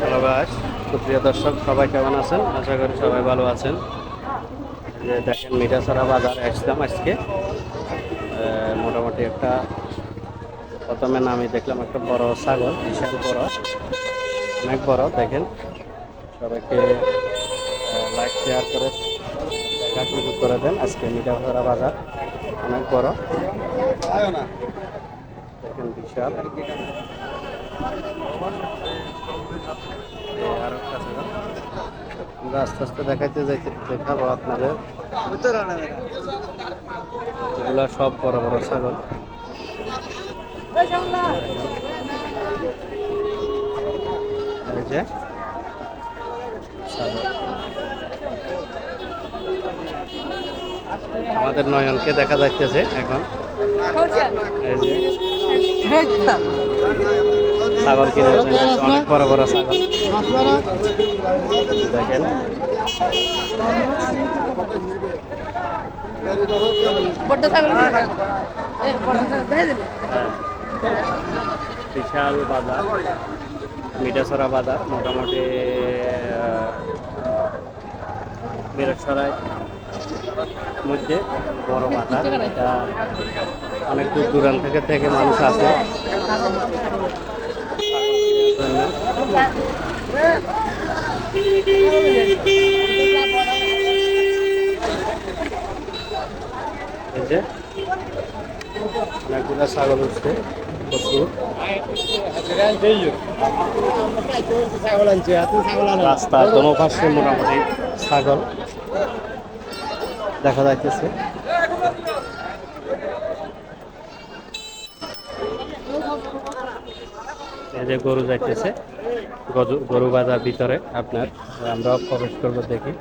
Hello গাছ সুপ্রিয় দর্শক, সবাই কেমন আছেন? আশা করি সবাই ভালো আছেন। যে দেখেন, মিঠাছড়া বাজারে আসলাম আজকে। মোটামুটি একটা, প্রথমে নামে দেখলাম একটা বড় ছাগল, বিশাল বড়, অনেক বড়, দেখেন। সবাইকে লাইক শেয়ার করে, দেখা শুরু করে দেন। আজকে মিঠাছড়া বাজার অনেক বড়। দেখেন, বিশাল এই আরও একটা ছাগল। আস্তে আস্তে দেখাইতে যাইতে দেখাবো আপনাদের। এগুলা সব বড় বড় ছাগল। আমাদের নয়নকে দেখা যাইতেছে এখন। ছাগল কিনে অনেক বড় বড় ছাগল। দেখেন। দিলে বিশাল বাজার মিঠাছড়া বাজার মোটামুটি মিরসরাই মধ্যে বড় বাজার। এটা অনেক দূর দূরান্ত থেকে মানুষ আসে। অনেকগুলো ছাগল উঠছে রাস্তার দোনো মোটামুটি ছাগল দেখা যাইতেছে। যে গরু যাইতেছে। গরু- বাজার ভিতরে আপনার আমরা প্রবেশ করব দেখি।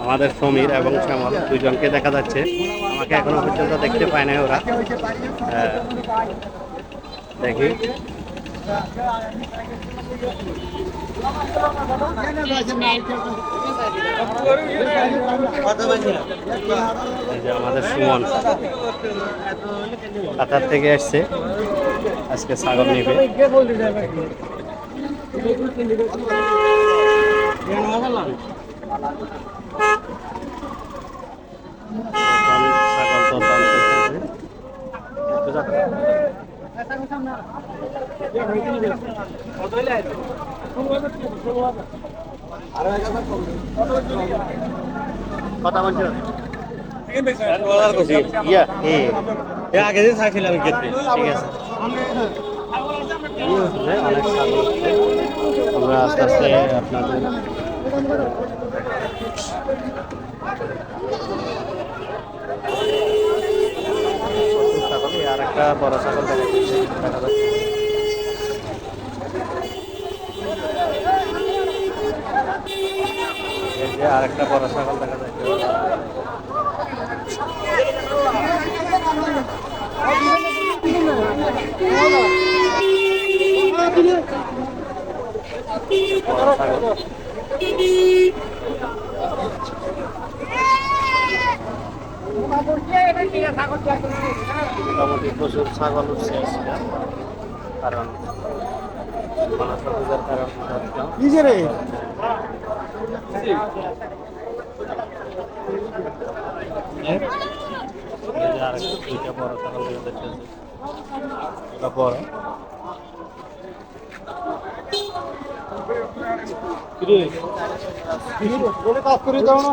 আমাদের সমীর এবং শ্যামল দুজনকে দেখা যাচ্ছে। আমাকে এখনও পর্যন্ত দেখতে পায় না ওরা। দেখি। আমাদের সুমন কাতার থেকে আসছে। আজকে ছাগল নিবে। ছাগল তো দাম কথা বলছো ইয়া এ আগে দিন থাকছিলাম ক্ষেত্রে ঠিক আছে এই হচ্ছে অনেক ছাগল হচ্ছে। আমরা আস্তে আস্তে আপনাদের আর একটা বড় ছাগল দেখা যাচ্ছে দেখা যাচ্ছে। আর একটা বড় ছাগল দেখা যাচ্ছে। ছাগল। মোটামুটি প্রচুর ছাগল উঠছে আজকে কারণ মানুষের পূজার কারণ নিজেরে? আর দুইটা বড় ছাগল দেখা যাচ্ছে বড়। কাজ করে দাও না।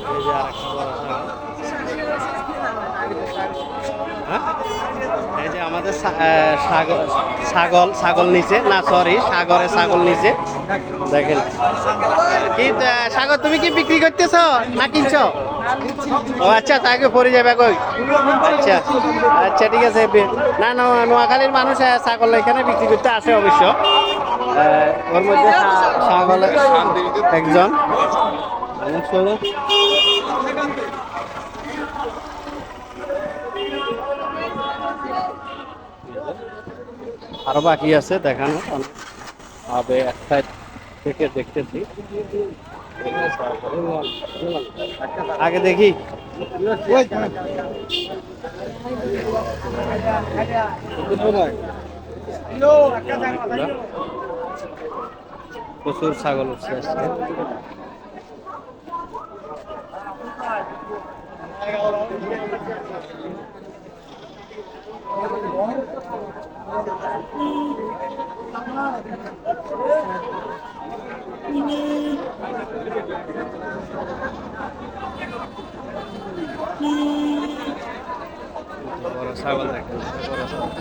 হ্যাঁ? আমাদের ছাগল ছাগল নিচে। না সরি সাগরে ছাগল নিচে। দেখেন। কি সাগর, তুমি কি বিক্রি করতেছ না কিনছ? ও আচ্ছা তাকে পরে যাবে কই? আচ্ছা আচ্ছা ঠিক আছে না না, নোয়াখালীর মানুষ ছাগল এখানে বিক্রি করতে আসে অবশ্য। ওর মধ্যে ছাগল একজন। আরও বাকি আছে দেখানো। হবে এক সাইড থেকে দেখতেছি। আগে দেখি। প্রচুর ছাগল উঠছে আজকে। বড় ছাগল দেখেন। বড় ছাগল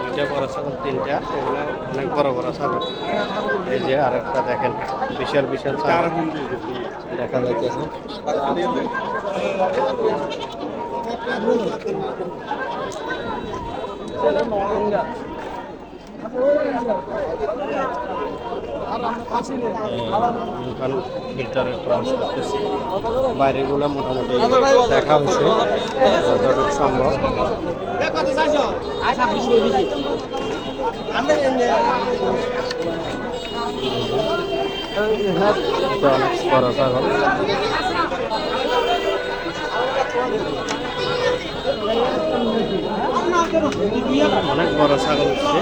দুইটা বড় ছাগল তিনটা, এগুলো অনেক বড় বড় ছাগল। এই যে আরেকটা দেখেন, বিশাল বিশাল ছাগল। দেখা যাইতেছে দোকান ভিতরে ক্রস করতেছি। বাইরেগুলো মোটামুটি দেখা হচ্ছে, যতটুকু সম্ভব। অনেক বড় ছাগল অনেক বড় ছাগল কত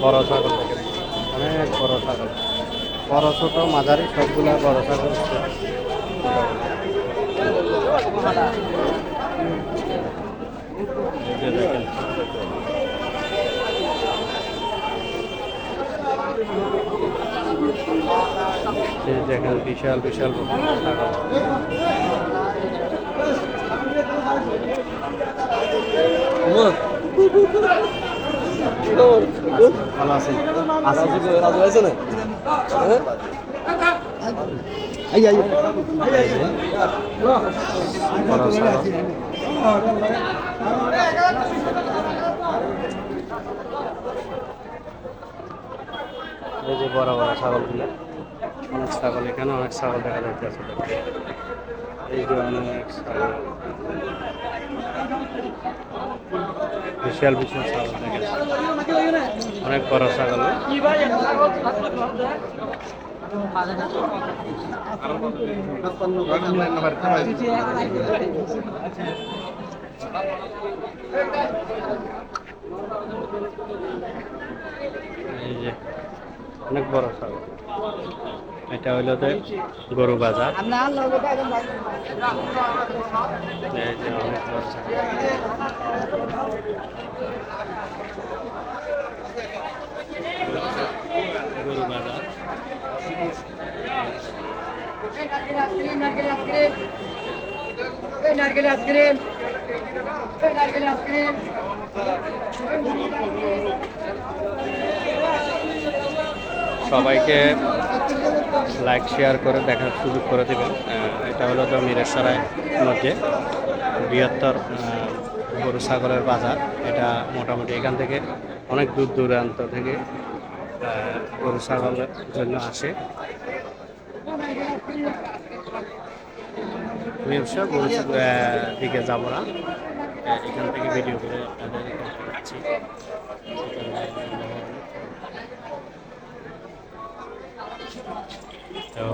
বড় ছাগল অনেক বড় ছাগল বড় ছোট মাঝারি সবগুলা বড় ছাগল দেখেন বিশাল বিশাল ভালো আছেন বড় ছাগল এই যে বড় বড় ছাগলগুলো অনেক ছাগল এখানে, অনেক ছাগল দেখা যাচ্ছে। এই যে অনেক ছাগল। বিশাল বিশাল ছাগল দেখেন অনেক বড় ছাগল। অনেক বড় ছাগল এটা হইল যে গরু বাজার। অনেক বড় ছাগল গরু বাজার নারকেল সবাইকে লাইক শেয়ার করে দেখার সুযোগ করে দেবেন। এটা হলো তো মিরেশ্বরায় মধ্যে বৃহত্তর গরু ছাগলের বাজার। এটা মোটামুটি এখান থেকে অনেক দূর দূরান্ত থেকে গরু ছাগলের জন্য আসে। আমি অবশ্য গরু ছাগল, আহ, দিকে যাব না। এখান থেকে ভিডিও করে আপনাদের তো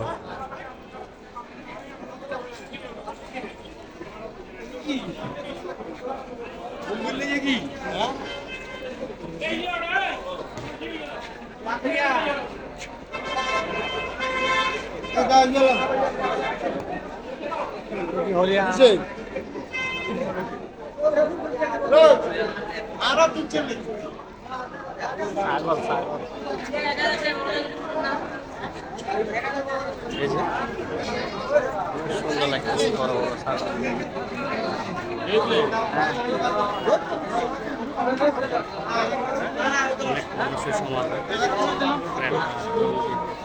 সুন্দর লাগতেছে বড় বড় ছাগল অনেক মানুষের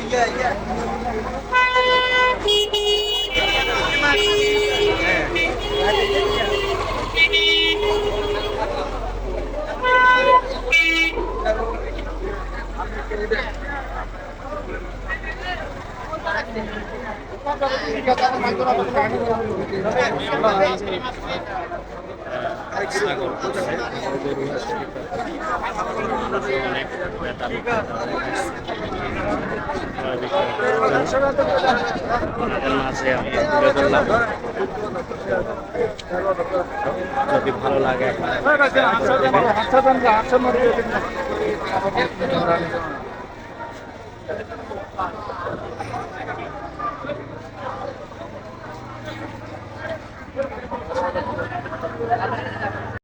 কেউ আসে বিশাল বাইরে রাস্তার মধ্যে ছাগল করছে গরু আছে অনেক ক্রেতা বিক্রেতা আপনাদের মাঝে আমি তুলে ধরলাম যদি ভালো লাগে আপনারা।